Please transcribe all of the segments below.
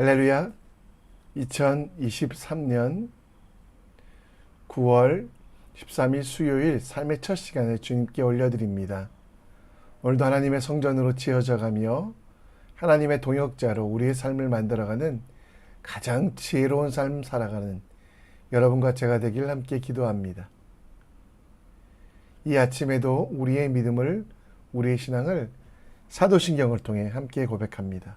할렐루야 2023년 9월 13일 수요일 삶의 첫 시간을 주님께 올려드립니다. 오늘도 하나님의 성전으로 지어져 가며 하나님의 동역자로 우리의 삶을 만들어가는 가장 지혜로운 삶 살아가는 여러분과 제가 되길 함께 기도합니다. 이 아침에도 우리의 믿음을 우리의 신앙을 사도신경을 통해 함께 고백합니다.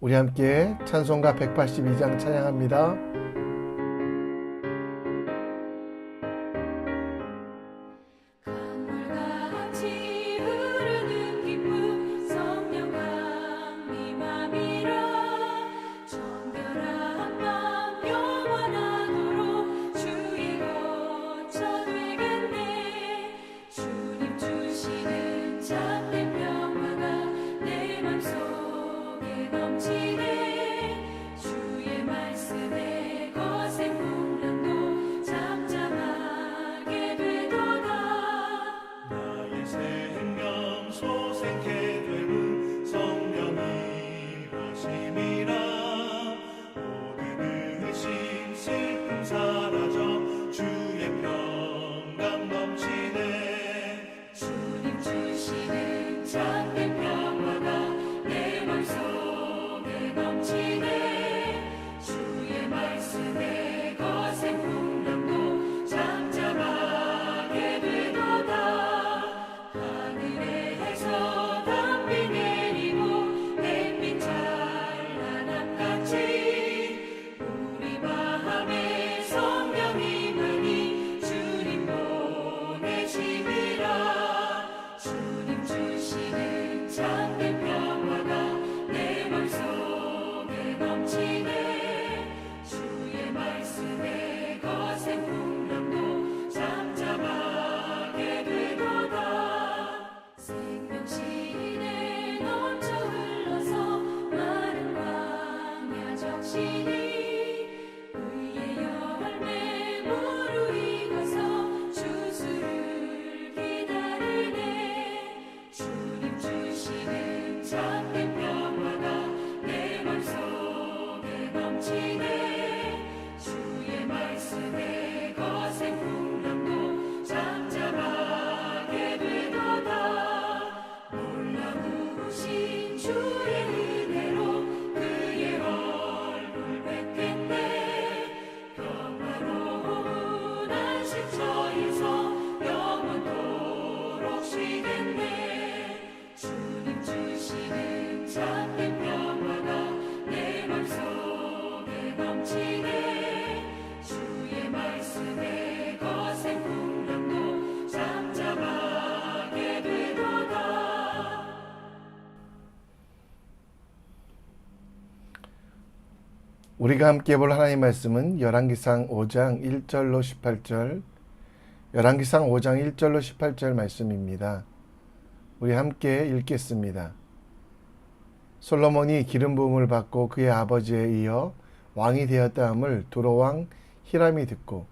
우리 함께 찬송가 182장 찬양합니다. 우리가 함께 볼 하나님 말씀은 열왕기상 5장 1절로 18절 열왕기상 5장 1절로 18절 말씀입니다. 우리 함께 읽겠습니다. 솔로몬이 기름 부음을 받고 그의 아버지에 이어 왕이 되었다함을 두로왕 히람이 듣고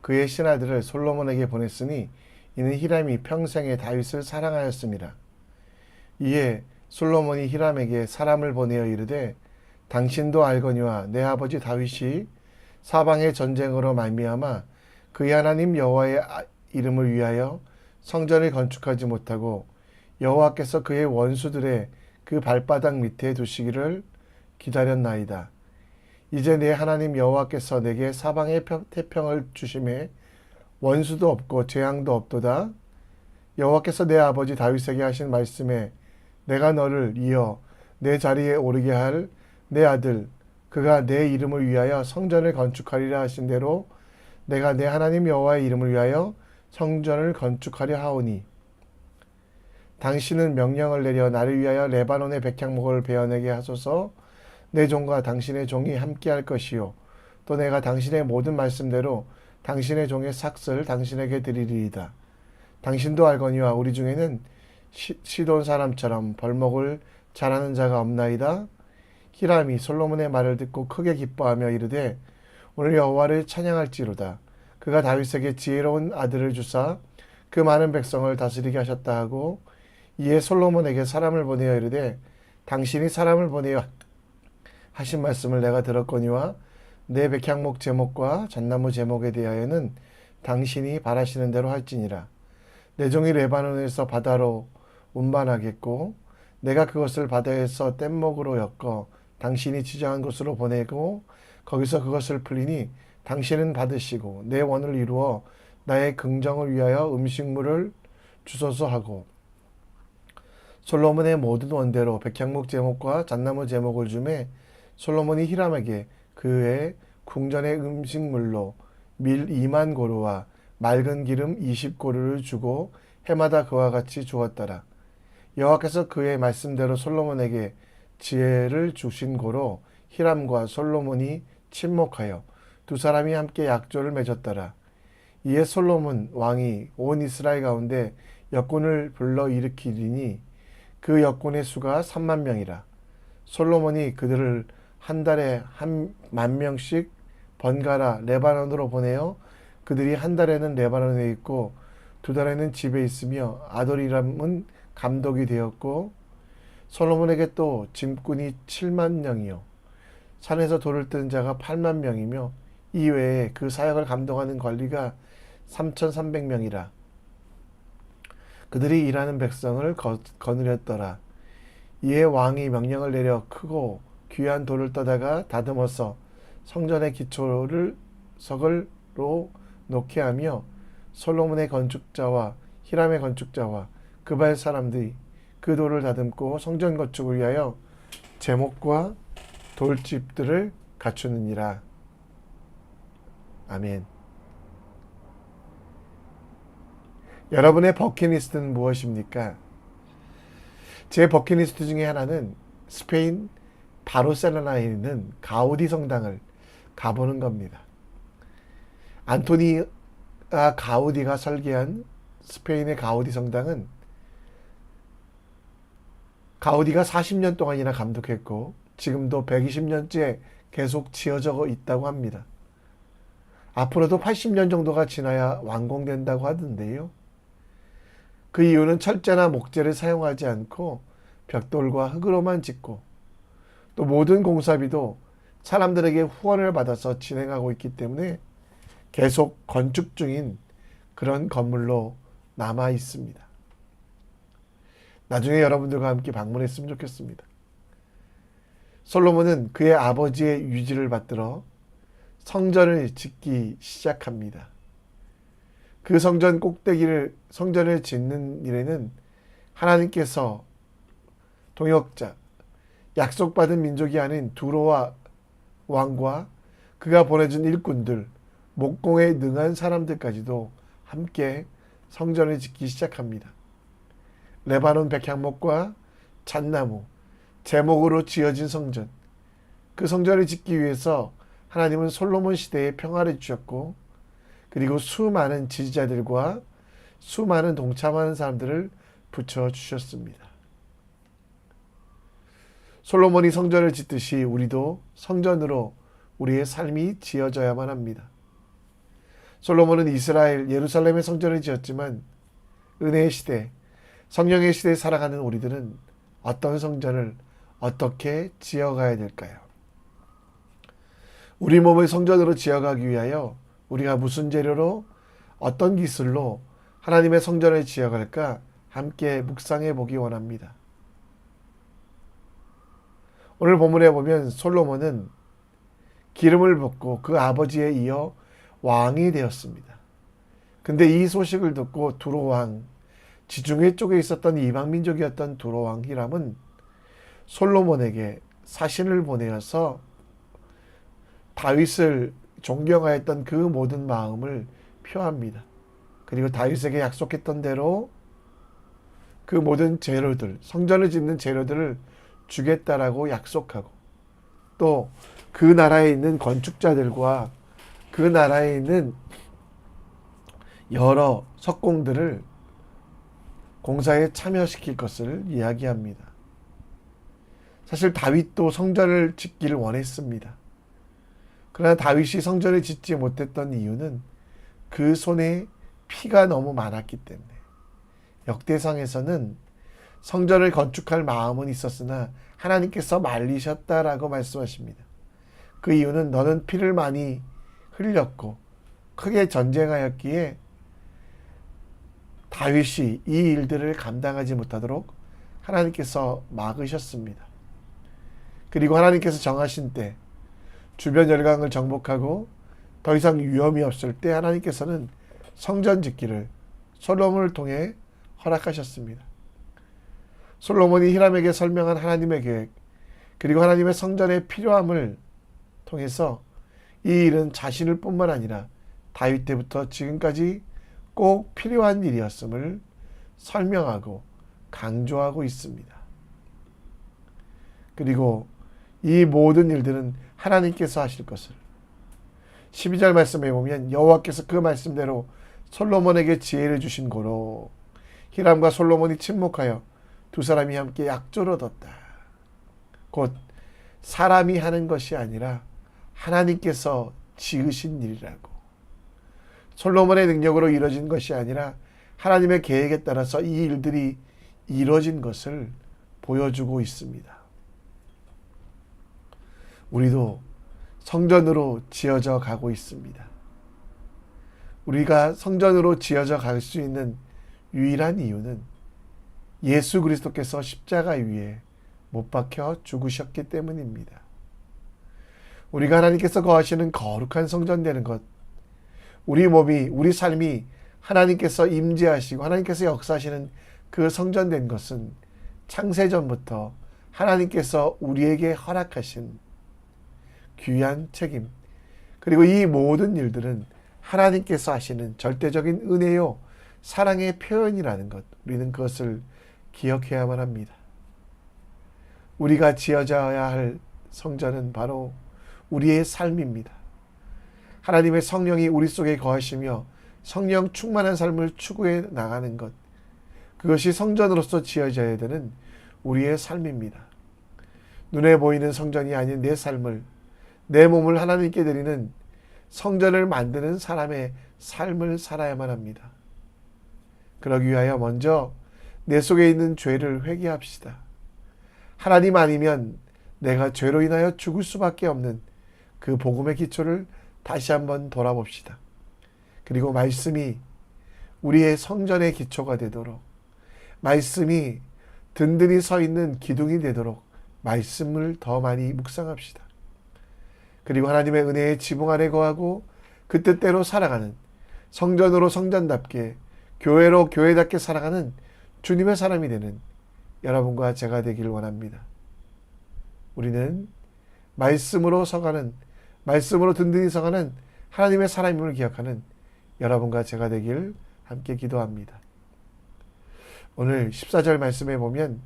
그의 신하들을 솔로몬에게 보냈으니 이는 히람이 평생에 다윗을 사랑하였습니다. 이에 솔로몬이 히람에게 사람을 보내어 이르되 당신도 알거니와 내 아버지 다윗이 사방의 전쟁으로 말미암아 그의 하나님 여호와의 아- 이름을 위하여 성전을 건축하지 못하고 여호와께서 그의 원수들의 그 발바닥 밑에 두시기를 기다렸나이다. 이제 내 하나님 여호와께서 내게 사방의 평- 태평을 주심에 원수도 없고 재앙도 없도다. 여호와께서 내 아버지 다윗에게 하신 말씀에 내가 너를 이어 내 자리에 오르게 할 내 아들 그가 내 이름을 위하여 성전을 건축하리라 하신 대로 내가 내 하나님 여호와의 이름을 위하여 성전을 건축하려 하오니 당신은 명령을 내려 나를 위하여 레바논의 백향목을 베어내게 하소서 내 종과 당신의 종이 함께할 것이요. 또 내가 당신의 모든 말씀대로 당신의 종의 삭슬 당신에게 드리리이다. 당신도 알거니와 우리 중에는 시, 시돈 사람처럼 벌목을 잘하는 자가 없나이다. 히람이 솔로몬의 말을 듣고 크게 기뻐하며 이르되 오늘 여호와를 찬양할지로다. 그가 다윗에게 지혜로운 아들을 주사 그 많은 백성을 다스리게 하셨다 하고 이에 솔로몬에게 사람을 보내어 이르되 당신이 사람을 보내어 하신 말씀을 내가 들었거니와 내 백향목 제목과 잣나무 제목에 대하여는 당신이 바라시는 대로 할지니라. 내 종이 레바논에서 바다로 운반하겠고 내가 그것을 바다에서 뗏목으로 엮어 당신이 지정한 곳으로 보내고 거기서 그것을 풀리니 당신은 받으시고 내 원을 이루어 나의 긍정을 위하여 음식물을 주소서 하고 솔로몬의 모든 원대로 백향목 제목과 잣나무 제목을 주매 솔로몬이 히람에게 그의 궁전의 음식물로 밀 2만 고루와 맑은 기름 20고루를 주고 해마다 그와 같이 주었더라. 여호와께서 그의 말씀대로 솔로몬에게 지혜를 주신 고로 히람과 솔로몬이 침묵하여 두 사람이 함께 약조를 맺었더라. 이에 솔로몬 왕이 온 이스라엘 가운데 역군을 불러 일으키리니 그 역군의 수가 3만 명이라. 솔로몬이 그들을 한 달에 한 만 명씩 번갈아 레바논으로 보내어 그들이 한 달에는 레바논에 있고 두 달에는 집에 있으며 아돌이람은 감독이 되었고 솔로몬에게 또 짐꾼이 7만 명이요. 산에서 돌을 뜬 자가 8만 명이며 이외에 그 사역을 감독하는 관리가 3,300명이라. 그들이 일하는 백성을 거, 거느렸더라. 이에 왕이 명령을 내려 크고 귀한 돌을 떠다가 다듬어서 성전의 기초를 석을로 놓게 하며 솔로몬의 건축자와 히람의 건축자와 그발 사람들이 그 돌을 다듬고 성전 건축을 위하여 제목과 돌집들을 갖추느니라. 아멘. 여러분의 버킷리스트는 무엇입니까? 제 버킷리스트 중에 하나는 스페인 바르셀로나에 있는 가우디 성당을 가보는 겁니다. 안토니 아, 가우디가 설계한 스페인의 가우디 성당은 가우디가 40년 동안이나 감독했고 지금도 120년째 계속 지어져 있다고 합니다. 앞으로도 80년 정도가 지나야 완공된다고 하던데요. 그 이유는 철제나 목재를 사용하지 않고 벽돌과 흙으로만 짓고 또 모든 공사비도 사람들에게 후원을 받아서 진행하고 있기 때문에 계속 건축 중인 그런 건물로 남아 있습니다. 나중에 여러분들과 함께 방문했으면 좋겠습니다. 솔로몬은 그의 아버지의 유지를 받들어 성전을 짓기 시작합니다. 그 성전 꼭대기를 성전을 짓는 일에는 하나님께서 동역자, 약속받은 민족이 아닌 두로와 왕과 그가 보내준 일꾼들, 목공에 능한 사람들까지도 함께 성전을 짓기 시작합니다. 레바논 백향목과 잣나무, 제목으로 지어진 성전. 그 성전을 짓기 위해서 하나님은 솔로몬 시대에 평화를 주셨고, 그리고 수많은 지지자들과 수많은 동참하는 사람들을 붙여주셨습니다. 솔로몬이 성전을 짓듯이 우리도 성전으로 우리의 삶이 지어져야만 합니다. 솔로몬은 이스라엘 예루살렘의 성전을 지었지만 은혜의 시대, 성령의 시대에 살아가는 우리들은 어떤 성전을 어떻게 지어가야 될까요? 우리 몸을 성전으로 지어가기 위하여 우리가 무슨 재료로 어떤 기술로 하나님의 성전을 지어갈까 함께 묵상해 보기 원합니다. 오늘 본문에 보면 솔로몬은 기름을 붓고 그 아버지에 이어 왕이 되었습니다. 근데 이 소식을 듣고 두로 왕 지중해 쪽에 있었던 이방 민족이었던 두로 왕 히람은 솔로몬에게 사신을 보내어서 다윗을 존경하였던 그 모든 마음을 표합니다. 그리고 다윗에게 약속했던 대로 그 모든 재료들, 성전을 짓는 재료들을 주겠다라고 약속하고 또 그 나라에 있는 건축자들과 그 나라에 있는 여러 석공들을 공사에 참여시킬 것을 이야기합니다. 사실 다윗도 성전을 짓기를 원했습니다. 그러나 다윗이 성전을 짓지 못했던 이유는 그 손에 피가 너무 많았기 때문에 역대상에서는 성전을 건축할 마음은 있었으나 하나님께서 말리셨다라고 말씀하십니다. 그 이유는 너는 피를 많이 흘렸고 크게 전쟁하였기에 다윗이 이 일들을 감당하지 못하도록 하나님께서 막으셨습니다. 그리고 하나님께서 정하신 때 주변 열강을 정복하고 더 이상 위험이 없을 때 하나님께서는 성전 짓기를 솔로몬을 통해 허락하셨습니다. 솔로몬이 히람에게 설명한 하나님의 계획 그리고 하나님의 성전의 필요함을 통해서 이 일은 자신을 뿐만 아니라 다윗 때부터 지금까지 꼭 필요한 일이었음을 설명하고 강조하고 있습니다. 그리고 이 모든 일들은 하나님께서 하실 것을 12절 말씀에 보면 여호와께서 그 말씀대로 솔로몬에게 지혜를 주신 고로 히람과 솔로몬이 침묵하여 두 사람이 함께 약조를 얻었다. 곧 사람이 하는 것이 아니라 하나님께서 지으신 일이라고. 솔로몬의 능력으로 이루어진 것이 아니라 하나님의 계획에 따라서 이 일들이 이루어진 것을 보여주고 있습니다. 우리도 성전으로 지어져 가고 있습니다. 우리가 성전으로 지어져 갈 수 있는 유일한 이유는 예수 그리스도께서 십자가 위에 못 박혀 죽으셨기 때문입니다. 우리가 하나님께서 거하시는 거룩한 성전 되는 것, 우리 몸이, 우리 삶이 하나님께서 임재하시고 하나님께서 역사하시는 그 성전 된 것은 창세전부터 하나님께서 우리에게 허락하신 귀한 책임, 그리고 이 모든 일들은 하나님께서 하시는 절대적인 은혜요, 사랑의 표현이라는 것, 우리는 그것을 기억해야만 합니다. 우리가 지어져야 할 성전은 바로 우리의 삶입니다. 하나님의 성령이 우리 속에 거하시며 성령 충만한 삶을 추구해 나가는 것, 그것이 성전으로서 지어져야 되는 우리의 삶입니다. 눈에 보이는 성전이 아닌 내 삶을, 내 몸을 하나님께 드리는 성전을 만드는 사람의 삶을 살아야만 합니다. 그러기 위하여 먼저 내 속에 있는 죄를 회개합시다. 하나님 아니면 내가 죄로 인하여 죽을 수밖에 없는 그 복음의 기초를 다시 한번 돌아봅시다. 그리고 말씀이 우리의 성전의 기초가 되도록 말씀이 든든히 서 있는 기둥이 되도록 말씀을 더 많이 묵상합시다. 그리고 하나님의 은혜의 지붕 아래 거하고 그 뜻대로 살아가는 성전으로 성전답게 교회로 교회답게 살아가는 주님의 사람이 되는 여러분과 제가 되길 원합니다. 우리는 말씀으로 서가는 말씀으로 든든히 서가는 하나님의 사람임을 기억하는 여러분과 제가 되길 함께 기도합니다. 오늘 14절 말씀에 보면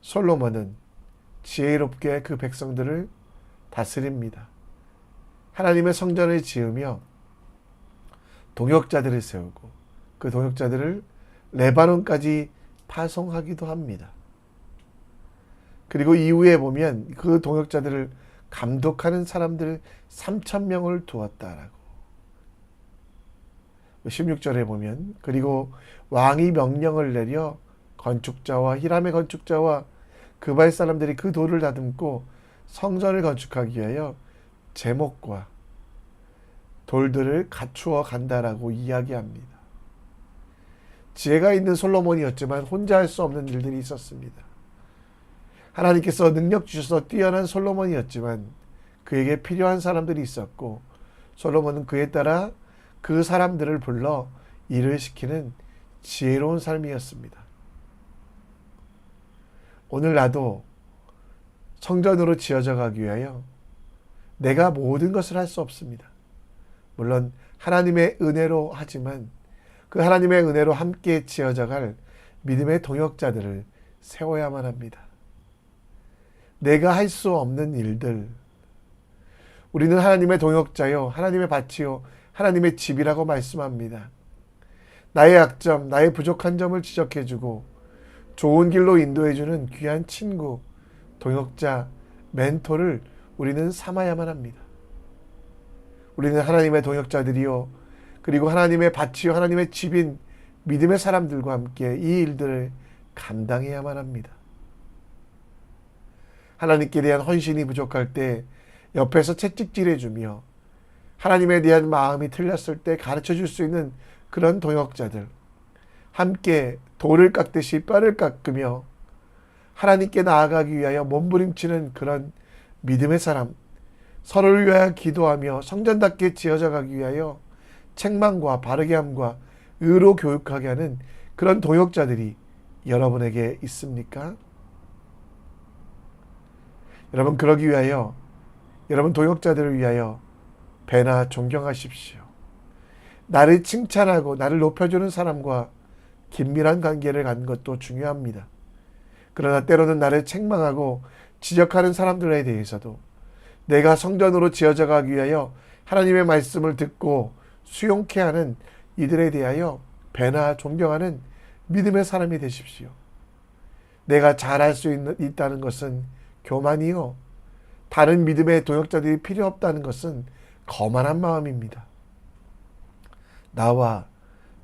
솔로몬은 지혜롭게 그 백성들을 다스립니다. 하나님의 성전을 지으며 동역자들을 세우고 그 동역자들을 레바논까지 파송하기도 합니다. 그리고 이후에 보면 그 동역자들을 감독하는 사람들 3천 명을 두었다라고. 16절에 보면 그리고 왕이 명령을 내려 건축자와 히람의 건축자와 그발 사람들이 그 돌을 다듬고 성전을 건축하기 위하여 제목과 돌들을 갖추어 간다라고 이야기합니다. 지혜가 있는 솔로몬이었지만 혼자 할 수 없는 일들이 있었습니다. 하나님께서 능력 주셔서 뛰어난 솔로몬이었지만 그에게 필요한 사람들이 있었고 솔로몬은 그에 따라 그 사람들을 불러 일을 시키는 지혜로운 삶이었습니다. 오늘 나도 성전으로 지어져 가기 위하여 내가 모든 것을 할 수 없습니다. 물론 하나님의 은혜로 하지만 그 하나님의 은혜로 함께 지어져 갈 믿음의 동역자들을 세워야만 합니다. 내가 할 수 없는 일들. 우리는 하나님의 동역자요, 하나님의 밭이요, 하나님의 집이라고 말씀합니다. 나의 약점, 나의 부족한 점을 지적해주고 좋은 길로 인도해주는 귀한 친구, 동역자, 멘토를 우리는 삼아야만 합니다. 우리는 하나님의 동역자들이요, 그리고 하나님의 밭이요, 하나님의 집인 믿음의 사람들과 함께 이 일들을 감당해야만 합니다. 하나님께 대한 헌신이 부족할 때 옆에서 채찍질해 주며 하나님에 대한 마음이 틀렸을 때 가르쳐 줄 수 있는 그런 동역자들. 함께 돌을 깎듯이 뼈를 깎으며 하나님께 나아가기 위하여 몸부림치는 그런 믿음의 사람. 서로를 위하여 기도하며 성전답게 지어져 가기 위하여 책망과 바르게 함과 의로 교육하게 하는 그런 동역자들이 여러분에게 있습니까? 여러분 그러기 위하여 여러분 동역자들을 위하여 배나 존경하십시오. 나를 칭찬하고 나를 높여주는 사람과 긴밀한 관계를 갖는 것도 중요합니다. 그러나 때로는 나를 책망하고 지적하는 사람들에 대해서도 내가 성전으로 지어져 가기 위하여 하나님의 말씀을 듣고 수용케 하는 이들에 대하여 배나 존경하는 믿음의 사람이 되십시오. 내가 잘할 수 있다는 것은 교만이요. 다른 믿음의 동역자들이 필요 없다는 것은 거만한 마음입니다. 나와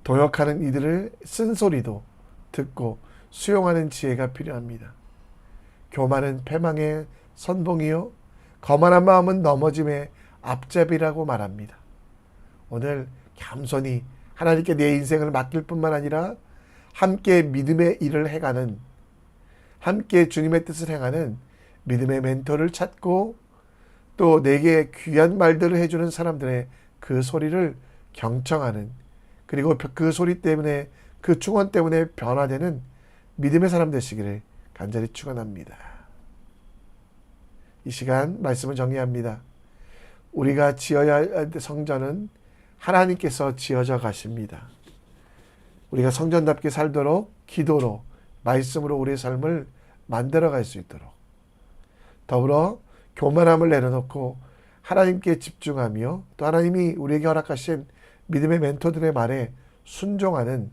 동역하는 이들을 쓴소리도 듣고 수용하는 지혜가 필요합니다. 교만은 패망의 선봉이요. 거만한 마음은 넘어짐의 앞잡이라고 말합니다. 오늘 겸손히 하나님께 내 인생을 맡길 뿐만 아니라 함께 믿음의 일을 해가는 함께 주님의 뜻을 행하는 믿음의 멘토를 찾고 또 내게 귀한 말들을 해주는 사람들의 그 소리를 경청하는 그리고 그 소리 때문에 그 충원 때문에 변화되는 믿음의 사람 되시기를 간절히 축원합니다. 이 시간 말씀을 정리합니다. 우리가 지어야 할 성전은 하나님께서 지어져 가십니다. 우리가 성전답게 살도록 기도로 말씀으로 우리의 삶을 만들어 갈 수 있도록 더불어 교만함을 내려놓고 하나님께 집중하며 또 하나님이 우리에게 허락하신 믿음의 멘토들의 말에 순종하는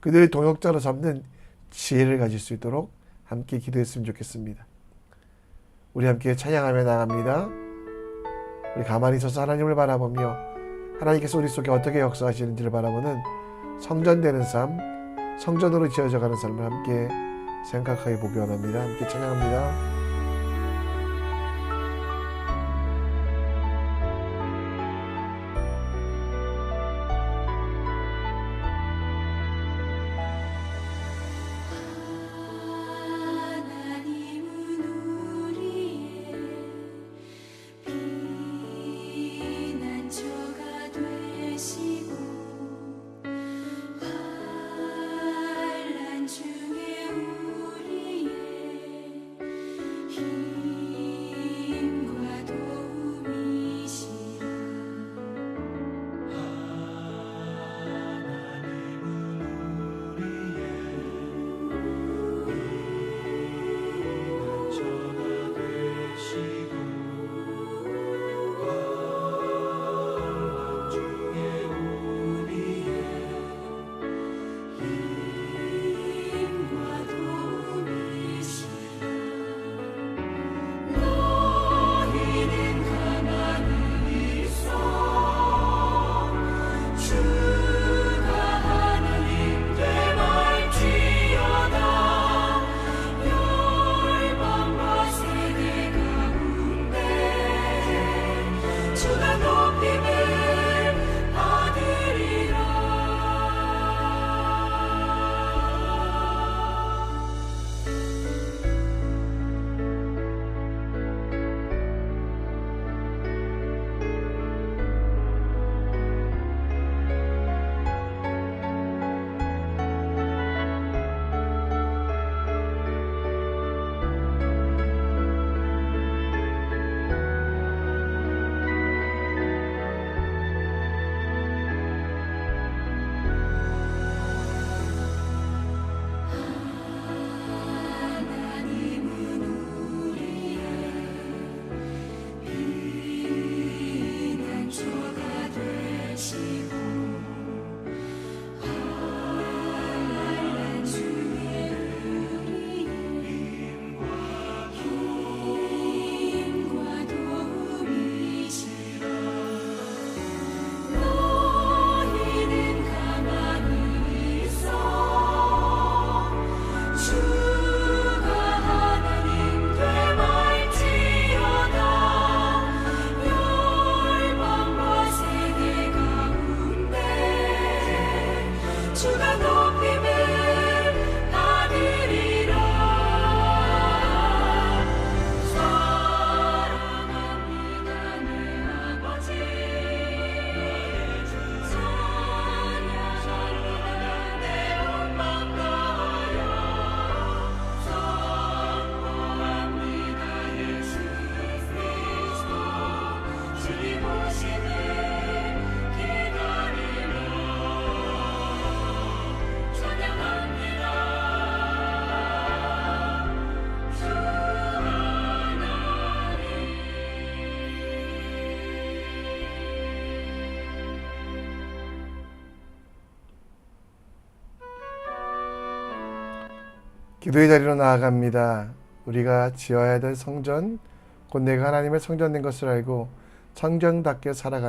그들의 동역자로 삼는 지혜를 가질 수 있도록 함께 기도했으면 좋겠습니다. 우리 함께 찬양하며 나갑니다. 우리 가만히 서서 하나님을 바라보며 하나님께서 우리 속에 어떻게 역사하시는지를 바라보는 성전되는 삶, 성전으로 지어져 가는 삶을 함께 생각하게 보기 원합니다. 함께 찬양합니다. 기도의 자리로 나아갑니다. 우리가 지어야 될 성전, 곧 내가 하나님의 성전된 것을 알고 성전답게 살아가며